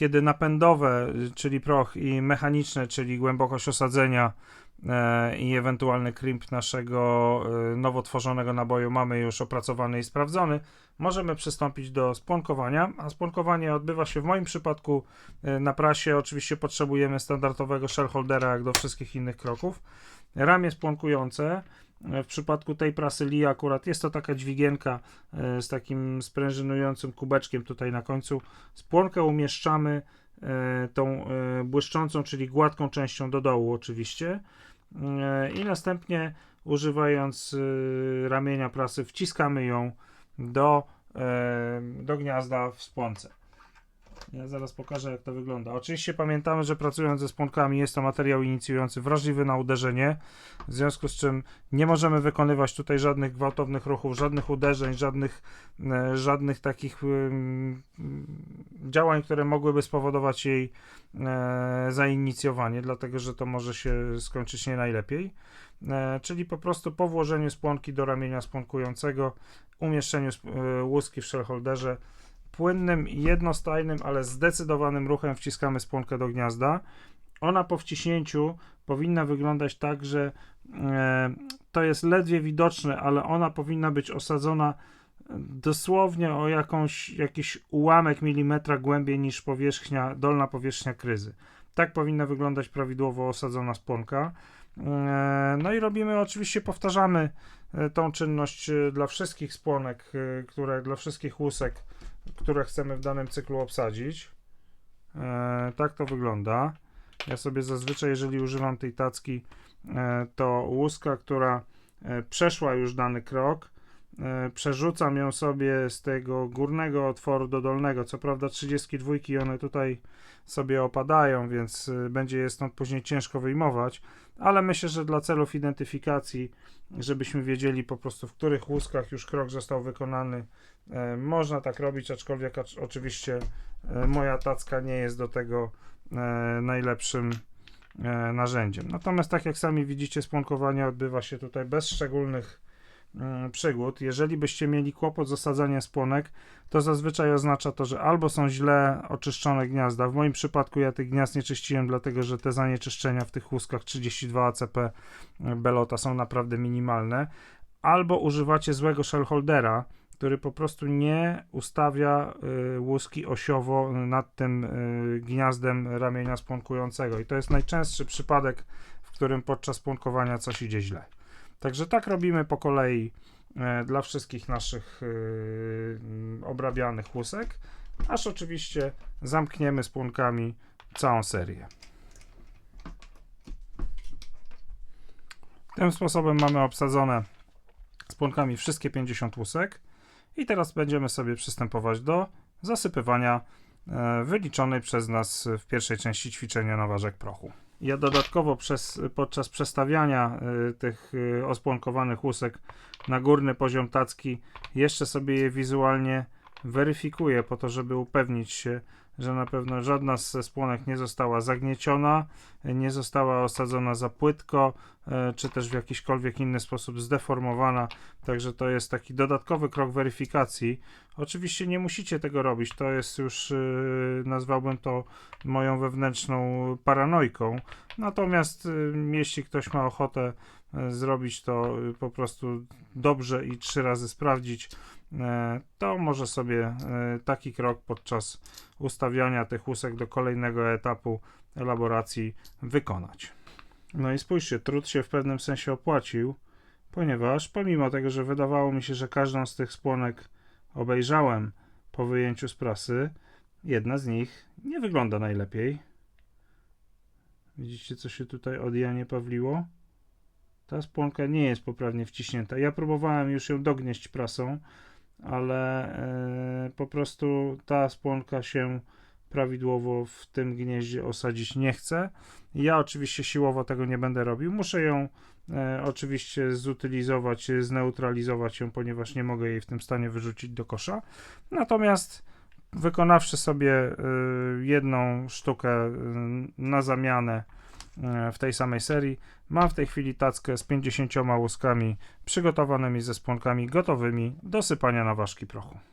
kiedy napędowe, czyli proch i mechaniczne, czyli głębokość osadzenia e, i ewentualny crimp naszego e, nowo tworzonego naboju mamy już opracowany i sprawdzony, możemy przystąpić do spłonkowania, a spłonkowanie odbywa się w moim przypadku e, na prasie. Oczywiście potrzebujemy standardowego shellholdera jak do wszystkich innych kroków. Ramię spłonkujące. W przypadku tej prasy Lee akurat jest to taka dźwigienka e, z takim sprężynującym kubeczkiem tutaj na końcu. Spłonkę umieszczamy e, tą e, błyszczącą, czyli gładką częścią do dołu oczywiście i następnie używając ramienia prasy wciskamy ją do, do gniazda w spłonce. Ja zaraz pokażę jak to wygląda. Oczywiście pamiętamy, że pracując ze spłonkami jest to materiał inicjujący wrażliwy na uderzenie, w związku z czym nie możemy wykonywać tutaj żadnych gwałtownych ruchów, żadnych uderzeń, żadnych, e, żadnych takich działań, które mogłyby spowodować jej e, zainicjowanie, dlatego że to może się skończyć nie najlepiej. E, czyli po prostu po włożeniu spłonki do ramienia spłonkującego, umieszczeniu łuski w shellholderze, płynnym, jednostajnym, ale zdecydowanym ruchem wciskamy spłonkę do gniazda. Ona po wciśnięciu powinna wyglądać tak, że e, to jest ledwie widoczne, ale ona powinna być osadzona dosłownie o jakąś, jakiś ułamek milimetra głębiej niż powierzchnia, dolna powierzchnia kryzy. Tak powinna wyglądać prawidłowo osadzona spłonka. E, No i robimy, oczywiście powtarzamy e, tą czynność e, dla wszystkich spłonek, które, dla wszystkich łusek, które chcemy w danym cyklu obsadzić. Tak to wygląda. Ja sobie zazwyczaj, jeżeli używam tej tacki, to łuska, która przeszła już dany krok, przerzucam ją sobie z tego górnego otworu do dolnego. Co prawda 32 one tutaj sobie opadają, więc e, będzie je stąd później ciężko wyjmować, ale myślę, że dla celów identyfikacji, żebyśmy wiedzieli po prostu w których łuskach już krok został wykonany, e, można tak robić, aczkolwiek acz- oczywiście e, moja tacka nie jest do tego e, najlepszym e, narzędziem. Natomiast tak jak sami widzicie, spłonkowanie odbywa się tutaj bez szczególnych przygód. Jeżeli byście mieli kłopot z osadzaniem spłonek, to zazwyczaj oznacza to, że albo są źle oczyszczone gniazda. W moim przypadku ja tych gniazd nie czyściłem, dlatego że te zanieczyszczenia w tych łuskach 32 ACP Belota są naprawdę minimalne. Albo używacie złego shellholdera, który po prostu nie ustawia y, łuski osiowo nad tym y, gniazdem ramienia spłonkującego. I to jest najczęstszy przypadek, w którym podczas spłonkowania coś idzie źle. Także tak robimy po kolei e, dla wszystkich naszych mm, obrabianych łusek, aż oczywiście zamkniemy spłonkami całą serię. Tym sposobem mamy obsadzone spłonkami wszystkie 50 łusek i teraz będziemy sobie przystępować do zasypywania e, wyliczonej przez nas w pierwszej części ćwiczenia na ważek prochu. Ja dodatkowo przez, podczas przestawiania y, tych y, ospłonkowanych łusek na górny poziom tacki jeszcze sobie je wizualnie weryfikuję po to, żeby upewnić się, że na pewno żadna ze spłonek nie została zagnieciona, nie została osadzona za płytko, y, czy też w jakiśkolwiek inny sposób zdeformowana. Także to jest taki dodatkowy krok weryfikacji. Oczywiście nie musicie tego robić, to jest już, y, nazwałbym to moją wewnętrzną paranojką. Natomiast y, jeśli ktoś ma ochotę zrobić to y, po prostu dobrze i trzy razy sprawdzić, y, to może sobie y, taki krok podczas ustawiania tych łusek do kolejnego etapu elaboracji wykonać. No i spójrzcie, trud się w pewnym sensie opłacił, ponieważ pomimo tego, że wydawało mi się, że każdą z tych spłonek obejrzałem po wyjęciu z prasy, jedna z nich nie wygląda najlepiej. Widzicie, co się tutaj od Janie Pawliło? Ta spłonka nie jest poprawnie wciśnięta. Ja próbowałem już ją dognieść prasą, ale e, po prostu ta spłonka się prawidłowo w tym gnieździe osadzić nie chce. Ja oczywiście siłowo tego nie będę robił. Muszę ją e, oczywiście zutylizować, zneutralizować ją, ponieważ nie mogę jej w tym stanie wyrzucić do kosza. Natomiast wykonawszy sobie e, jedną sztukę e, na zamianę w tej samej serii, mam w tej chwili tackę z 50 łuskami przygotowanymi ze spłonkami gotowymi do sypania na ważki prochu.